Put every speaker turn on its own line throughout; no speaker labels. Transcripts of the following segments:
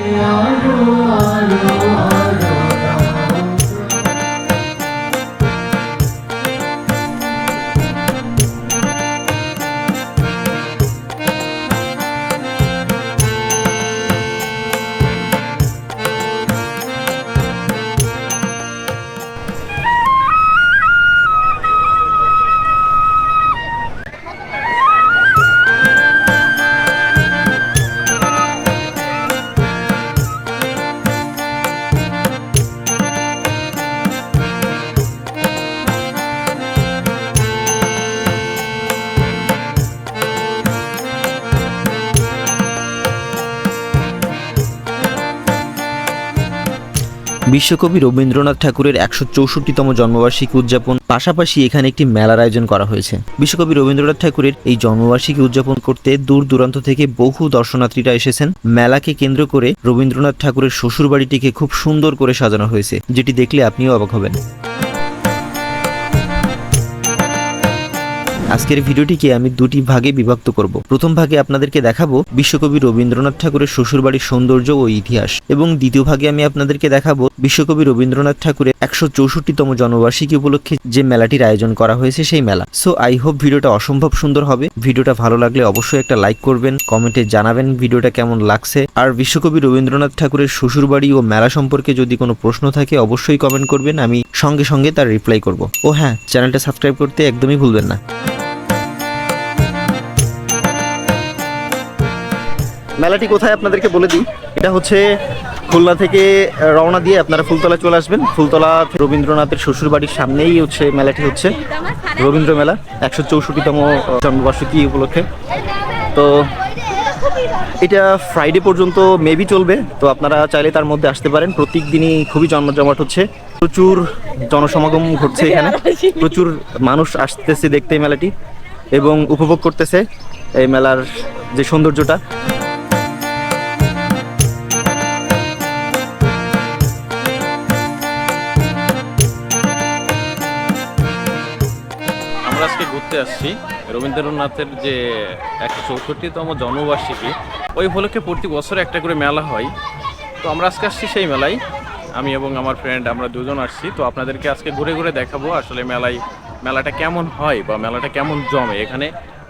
Yeah. বিশ্বকবি রবীন্দ্রনাথ ঠাকুরের একশো চৌষট্টিতম জন্মবার্ষিকী উদযাপন পাশাপাশি এখানে একটি মেলার আয়োজন করা হয়েছে। বিশ্বকবি রবীন্দ্রনাথ ঠাকুরের এই জন্মবার্ষিকী উদযাপন করতে দূর দূরান্ত থেকে বহু দর্শনার্থীরা এসেছেন। মেলাকে কেন্দ্র করে রবীন্দ্রনাথ ঠাকুরের শ্বশুরবাড়িটিকে খুব সুন্দর করে সাজানো হয়েছে, যেটি দেখলে আপনিও অবাক হবেন। আজকের ভিডিওটিকে আমি দুটি ভাগে বিভক্ত করব। প্রথম ভাগে আপনাদেরকে দেখাবো বিশ্বকবি রবীন্দ্রনাথ ঠাকুরের শ্বশুরবাড়ির সৌন্দর্য ও ইতিহাস এবং দ্বিতীয় ভাগে আমি আপনাদেরকে দেখাবো বিশ্বকবি রবীন্দ্রনাথ ঠাকুরের একশো চৌষট্টিতম জন্মবার্ষিকী উপলক্ষে যে মেলাটির আয়োজন করা হয়েছে সেই মেলা। সো আই হোপ ভিডিওটা অসম্ভব সুন্দর হবে। ভিডিওটা ভালো লাগলে অবশ্যই একটা লাইক করবেন, কমেন্টে জানাবেন ভিডিওটা কেমন লাগছে। আর বিশ্বকবি রবীন্দ্রনাথ ঠাকুরের শ্বশুরবাড়ি ও মেলা সম্পর্কে যদি কোনো প্রশ্ন থাকে অবশ্যই কমেন্ট করবেন, আমি সঙ্গে সঙ্গে তার রিপ্লাই করব। ও হ্যাঁ চ্যানেলটা সাবস্ক্রাইব করতে একদমই ভুলবেন না। মেলাটি কোথায় আপনাদেরকে বলে দিই? এটা হচ্ছে খুলনা থেকে রওনা দিয়ে আপনারা ফুলতলা চলে আসবেন। ফুলতলা রবীন্দ্রনাথের শ্বশুর বাড়ির সামনেই হচ্ছে মেলাটি হচ্ছে। রবীন্দ্র মেলা, একশো চৌষট্টিতম জন্মবার্ষিকী উপলক্ষে। তো এটা ফ্রাইডে পর্যন্ত মেবি চলবে, তো আপনারা চাইলে তার মধ্যে আসতে পারেন। প্রত্যেক দিনই খুবই জন্মজমাট হচ্ছে। প্রচুর জনসমাগম ঘটছে এখানে। প্রচুর মানুষ আসতেছে দেখতে মেলাটি এবং উপভোগ করতেছে এই মেলার যে সৌন্দর্যটা।
ঘুরতে আসছি। রবীন্দ্রনাথের যে একশো চৌষট্টিতম জন্মবার্ষিকী, ওই উপলক্ষে প্রতি বছর একটা করে মেলা হয়। তো আমরা আজকে আসছি সেই মেলায়। আমি এবং আমার ফ্রেন্ড আমরা দুজন আসছি। তো আপনাদেরকে আজকে ঘুরে ঘুরে দেখাবো আসলে মেলায় মেলাটা কেমন হয় বা মেলাটা কেমন জমে। এখানে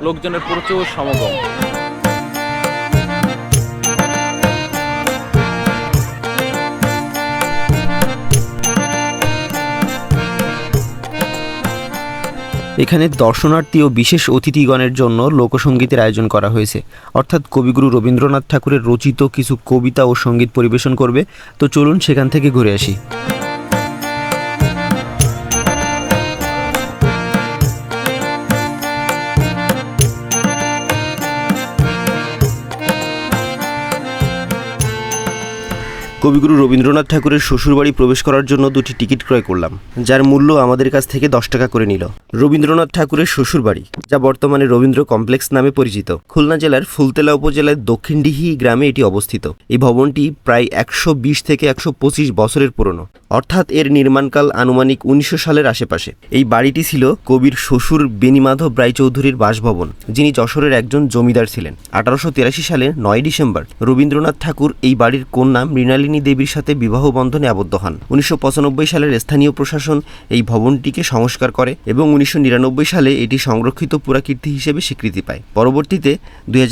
লোকজনের প্রচুর সমাগম।
এখানে দর্শনার্থী ও বিশেষ অতিথিগণের জন্য লোকসঙ্গীতের আয়োজন করা হয়েছে। অর্থাৎ কবিগুরু রবীন্দ্রনাথ ঠাকুরের রচিত কিছু কবিতা ও সংগীত পরিবেশন করবে। তো চলুন সেখান থেকে ঘুরে আসি। কবিগুরু রবীন্দ্রনাথ ঠাকুরের শ্বশুরবাড়ি প্রবেশ করার জন্য দুটি টিকিট ক্রয় করলাম, যার মূল্য আমাদের কাছ থেকে দশ টাকা করে নিল। রবীন্দ্রনাথ ঠাকুরের শ্বশুরবাড়ি, যা বর্তমানে রবীন্দ্র কমপ্লেক্স নামে পরিচিত। খুলনা জেলার ফুলতেলা উপজেলার দক্ষিণডিহি গ্রামে এটি অবস্থিত। এই ভবনটি প্রায় একশো বিশ থেকে একশো পঁচিশ বছরের পুরনো। অর্থাৎ এর নির্মাণকাল আনুমানিক উনিশশো সালের আশেপাশে। এই বাড়িটি ছিল কবির শ্বশুর বেনিমাধব রায়চৌধুরীর বাসভবন, যিনি যশোরের একজন জমিদার ছিলেন। আঠারোশো তিরাশি সালের নয় ডিসেম্বর রবীন্দ্রনাথ ঠাকুর এই বাড়ির কন্যা মৃণালিনী দেবীর সাথে বিবাহ বন্ধনে আবদ্ধ হন। উনিশশো পঁচানব্বই সালের স্থানীয় প্রশাসন এই ভবনটিকে সংস্কার করে এবং উনিশশো নিরানব্বই সালে এটি সংরক্ষিত পুরাকীর্তি হিসেবে স্বীকৃতি পায়। পরবর্তীতে দুই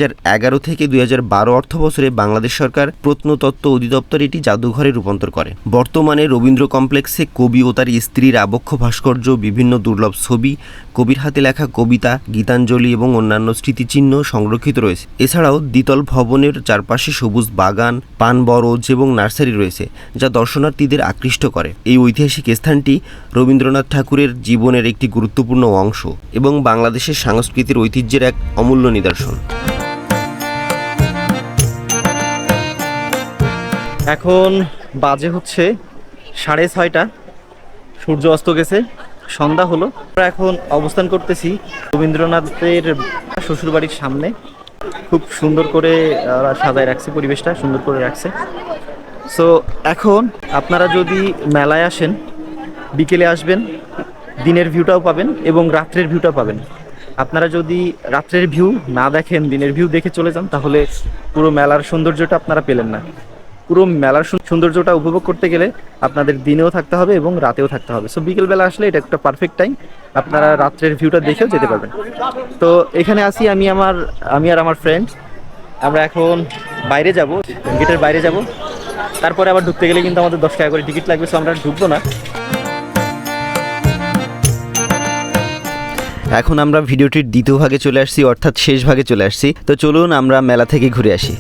থেকে দুই বারো অর্থ বছরে বাংলাদেশ সরকার প্রত্নতত্ত্ব অধিদপ্তর এটি জাদুঘরে রূপান্তর করে। বর্তমানে রবীন্দ্র কমপ্লেক্সে কবি ও তার স্ত্রীর আবক্ষ ভাস্কর্য, বিভিন্ন দুর্লভ ছবি, কবির হাতে লেখা কবিতা, গীতাঞ্জলি এবং অন্যান্য স্মৃতিচিহ্ন সংরক্ষিত রয়েছে। এছাড়াও দ্বিতল ভবনের চারপাশে সবুজ বাগান, পান বরজ এবং নার্সারি রয়েছে, যা দর্শনার্থীদের আকৃষ্ট করে। এই ঐতিহাসিক স্থানটি রবীন্দ্রনাথ ঠাকুরের জীবনের একটি গুরুত্বপূর্ণ অংশ এবং বাংলাদেশের সাংস্কৃতিক ঐতিহ্যের এক অমূল্য নিদর্শন।
এখন বাজে হচ্ছে সাড়ে ছয়টা। সূর্য অস্ত গেছে। সন্ধ্যা হলো। আমরা এখন অবস্থান করতেছি রবীন্দ্রনাথের শ্বশুরবাড়ির সামনে। খুব সুন্দর করে সাজায় রাখছে পরিবেশটা, সুন্দর করে রাখছে। সো এখন আপনারা যদি মেলায় আসেন, বিকেলে আসবেন, দিনের ভিউটাও পাবেন এবং রাত্রের ভিউটাও পাবেন। আপনারা যদি রাত্রের ভিউ না দেখেন, দিনের ভিউ দেখে চলে যান, তাহলে পুরো মেলার সৌন্দর্যটা আপনারা পেলেন না। পুরো মেলার সৌন্দর্যটা উপভোগ করতে গেলে আপনাদের দিনেও থাকতে হবে এবং রাতেও থাকতে হবে। সো বিকেলবেলা আসলে এটা একটা পারফেক্ট টাইম আপনারা রাত্রের ভিউটা দেখেও যেতে পারবেন। তো, এখানে আসি আমি আমার, আমি আর আমার ফ্রেন্ড আমরা এখন বাইরে যাব, গেটের বাইরে যাব। তারপরে আবার ঢুকতে গেলে কিন্তু আমাদের দশ টাকা করে টিকিট লাগবে সো আমরা ঢুকবো না।
এখন আমরা ভিডিওটির দ্বিতীয় ভাগে চলে আসছি, অর্থাৎ শেষ ভাগে চলে আসছি। তো, চলুন আমরা মেলা থেকে ঘুরে আসি।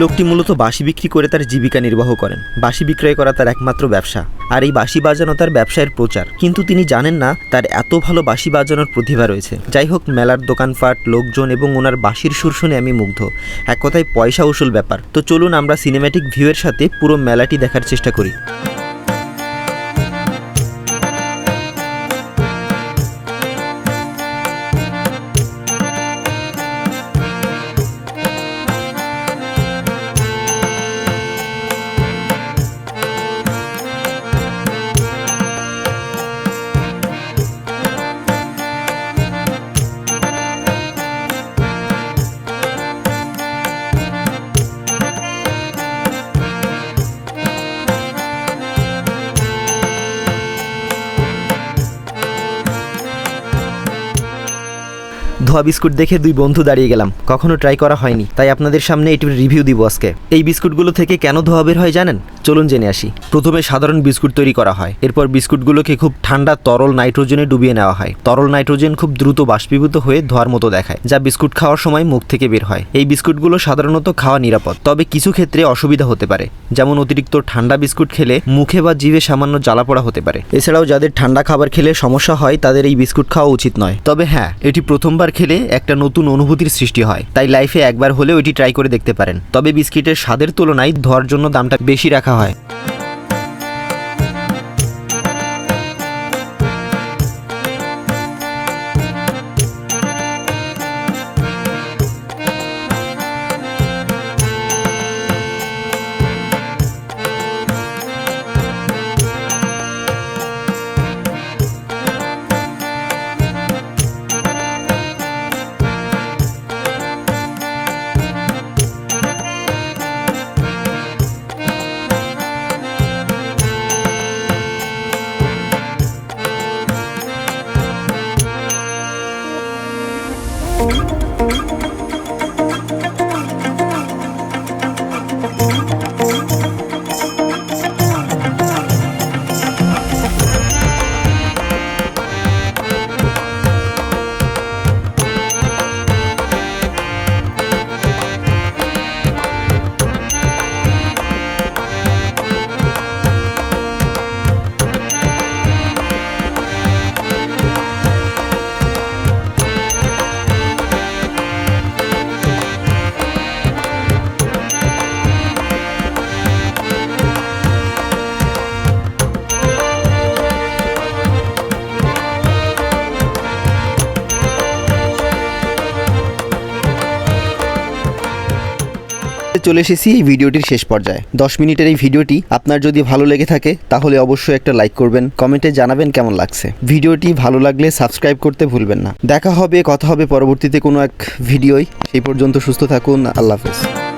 লোকটি মূলত বাঁশি বিক্রি করে তার জীবিকা নির্বাহ করেন। বাঁশি বিক্রয় করা তার একমাত্র ব্যবসা, আর এই বাঁশি বাজানো তার ব্যবসায়ের প্রচার। কিন্তু তিনি জানেন না তার এত ভালো বাঁশি বাজানোর প্রতিভা রয়েছে। যাই হোক, মেলার দোকানপাট, লোকজন এবং ওনার বাঁশির সুর শুনে আমি মুগ্ধ। এক কথায় পয়সা উসুল ব্যাপার। তো চলুন আমরা সিনেম্যাটিক ভিউয়ের সাথে পুরো মেলাটি দেখার চেষ্টা করি। ধোয়া বিস্কুট দেখে দুই বন্ধু দাঁড়িয়ে গেলাম। কখনো ট্রাই করা হয়নি, তাই আপনাদের সামনে এটির রিভিউ দিব আজকে। এই বিস্কুটগুলো থেকে কেন ধোয়া বের হয় জানেন? চলুন জেনে আসি। প্রথমে সাধারণ বিস্কুট তৈরি করা হয়। এরপর বিস্কুটগুলোকে খুব ঠান্ডা, তরল নাইট্রোজেনে ডুবিয়ে নেওয়া হয়। তরল নাইট্রোজেন খুব দ্রুত বাষ্পীভূত হয়ে ধোয়ার মতো দেখায়, যা বিস্কুট খাওয়ার সময় মুখ থেকে বের হয়। এই বিস্কুটগুলো সাধারণত খাওয়া নিরাপদ, তবে কিছু ক্ষেত্রে অসুবিধা হতে পারে, যেমন অতিরিক্ত ঠান্ডা বিস্কুট খেলে মুখে বা জিভে সামান্য জ্বালা পোড়া হতে পারে। এছাড়াও যাদের ঠান্ডা খাবার খেলে সমস্যা হয়, তাদের এই বিস্কুট খাওয়া উচিত নয়। তবে হ্যাঁ এটি প্রথমবার খেলে একটা নতুন অনুভূতির সৃষ্টি হয়। তাই লাইফে একবার হলেও এটি ট্রাই করে দেখতে পারেন। তবে বিস্কিটের স্বাদের তুলনায় ধর জন্য দামটা বেশি রাখা হয়। চলে এসেছি এই ভিডিওটির শেষ পর্যায়ে। দশ মিনিটের এই ভিডিওটি আপনার যদি ভালো লেগে থাকে, তাহলে অবশ্যই একটা লাইক করবেন, কমেন্টে জানাবেন কেমন লাগছে। ভিডিওটি ভালো লাগলে সাবস্ক্রাইব করতে ভুলবেন না। দেখা হবে, কথা হবে পরবর্তীতে কোনো এক ভিডিওই সেই পর্যন্ত সুস্থ থাকুন, আল্লাহ হাফেজ।